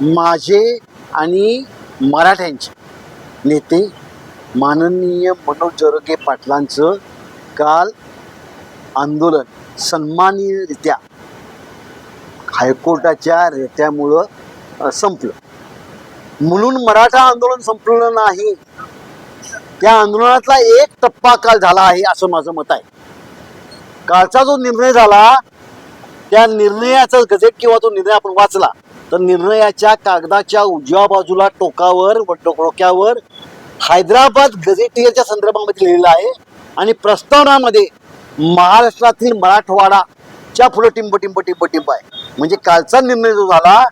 माझे आणि मराठ्यांचे नेते माननीय मनोज जरोगे पाटलांचं काल आंदोलन सन्माननीयरित्या हायकोर्टाच्या रेत्यामुळं संपलं. म्हणून मराठा आंदोलन संपलं नाही. त्या आंदोलनातला एक टप्पा काल झाला आहे असं माझं मत आहे. कालचा जो निर्णय झाला त्या निर्णयाचा गजेट किंवा तो निर्णय आपण वाचला तर निर्णयाच्या कागदाच्या उजव्या बाजूला टोकावर व डोक्यावर हैदराबाद गजेटियरच्या संदर्भामध्ये लिहिलेलं आहे. आणि प्रस्तावनामध्ये महाराष्ट्रातील मराठवाडाच्या पुढे टिंब टिंब टिंब टिंब आहे. म्हणजे कालचा निर्णय जो झाला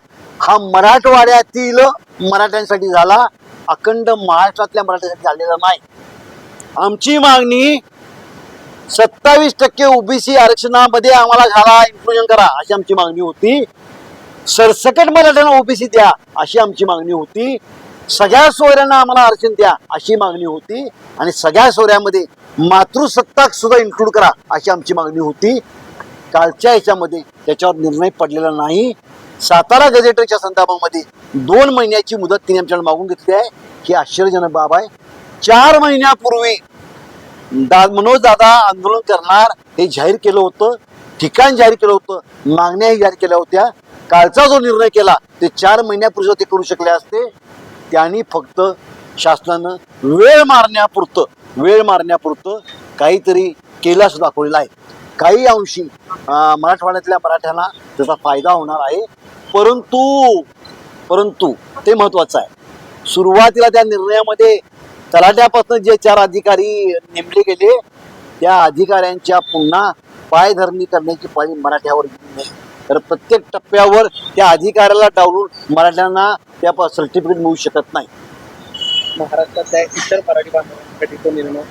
हा मराठवाड्यातील मराठ्यांसाठी झाला. अखंड महाराष्ट्रातल्या मराठ्यांसाठी झालेला नाही. आमची मागणी सत्तावीस टक्के ओबीसी आरक्षणामध्ये आम्हाला घाला इन्क्लुजन करा अशी आमची मागणी होती. सरसकट मराठ्यांना ओबीसी द्या अशी आमची मागणी होती. सगळ्या सोयऱ्यांना आम्हाला आरक्षण द्या अशी मागणी होती. आणि सगळ्या सोयऱ्यामध्ये मातृसत्ताक सुद्धा इन्क्लूड करा अशी आमची मागणी होती. कालच्या याच्यामध्ये त्याच्यावर निर्णय पडलेला नाही. सातारा गजेटरच्या संदर्भामध्ये दोन महिन्याची मुदत तिने आमच्याकडे मागून घेतली आहे. ही आश्चर्यजनक बाब आहे. चार महिन्यापूर्वी दा मनोज दादा आंदोलन करणार हे जाहीर केलं होतं. ठिकाण जाहीर केलं होतं. मागण्याही जाहीर केल्या होत्या. कालचा जो निर्णय केला ते चार महिन्यापूर्वी ते करू शकले असते. त्यांनी फक्त शासनानं वेळ मारण्यापुरतं वेळ मारण्यापुरतं काहीतरी केलं असं दाखवलेलं आहे. काही अंशी मराठवाड्यातल्या मराठ्यांना त्याचा फायदा होणार आहे. परंतु परंतु ते महत्वाचं आहे. सुरुवातीला त्या निर्णयामध्ये तलाट्यापासून जे चार अधिकारी नेमले गेले त्या अधिकाऱ्यांच्या पुन्हा पायधरणी करण्याची पाळी मराठ्यावर नाही तर प्रत्येक टप्प्यावर त्या अधिकाऱ्याला डावलून मराठ्यांना त्या सर्टिफिकेट मिळू शकत नाही. महाराष्ट्रातल्या इतर मराठी बांधवांसाठी तो निर्णय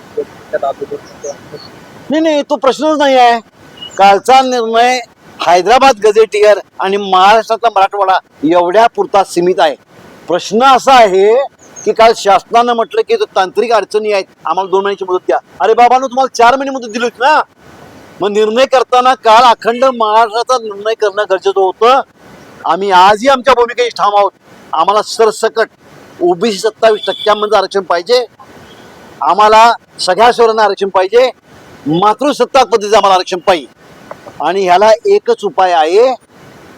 नाही नाही तो प्रश्नच नाही आहे. कालचा निर्णय हैदराबाद गजेटियर आणि महाराष्ट्रातला मराठवाडा एवढ्या पुरता सीमित आहे. प्रश्न असा आहे की काल शासनानं म्हटलं की तांत्रिक अडचणी आहेत. आम्हाला दोन महिन्याची मुदत द्या. अरे बाबांनो तुम्हाला चार महिने मुदत दिली होती ना? मग निर्णय करताना काल अखंड महाराष्ट्राचा निर्णय करणं गरजेचं होतं. आम्ही आजही आमच्या भूमिकेशी ठाम आहोत. आम्हाला सरसकट ओबीसी सत्तावीस टक्क्यांमध्ये आरक्षण पाहिजे. आम्हाला सगळ्या शहरांना आरक्षण पाहिजे. मातृसत्ताक पद्धतीचं आम्हाला आरक्षण पाहिजे. आणि ह्याला एकच उपाय आहे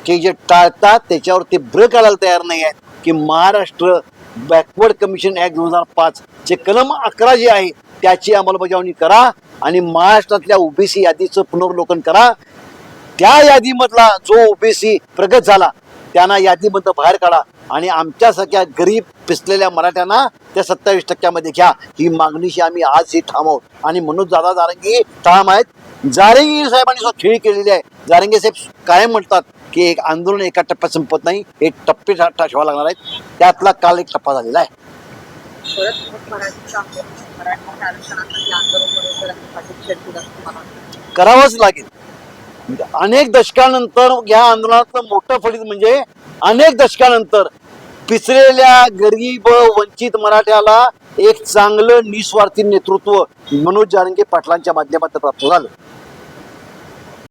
की जे टाळतात त्याच्यावर ते ब्रेक घालायला तयार नाही आहेत की महाराष्ट्र बॅकवर्ड कमिशन ऍक्ट दोन हजार पाच चे कलम अकरा जे आहे त्याची अंमलबजावणी करा आणि महाराष्ट्रातल्या ओबीसी यादीचं पुनर्लोकन करा. त्या यादीमधला जो ओबीसी प्रगत झाला त्यांना यादीमधनं बाहेर काढा आणि आमच्यासारख्या गरीब पिसलेल्या मराठ्यांना त्या सत्तावीस टक्क्यामध्ये घ्या. ही मागणीशी आम्ही आजही ही थांबवत आणि म्हणून दादा जारंगी ठाम आहेत. जारंगी साहेबांनी सुद्धा खेळी केलेली आहे. जारंगी साहेब कायम म्हणतात की एक आंदोलन एका टप्प्यात संपत नाही एक टप्पे ठा- लागणार आहेत त्यातला काल एक टप्पा झालेला आहे. परत मराठा आरक्षणासाठी आंदोलन पाटील करावंच लागेल. म्हणजे अनेक दशकानंतर या आंदोलनाचं मोठं फलित म्हणजे अनेक दशकानंतर पिचलेल्या गरीब वंचित मराठ्याला एक चांगलं निस्वार्थी नेतृत्व मनोज जारंगे पाटलांच्या माध्यमातून प्राप्त झालं.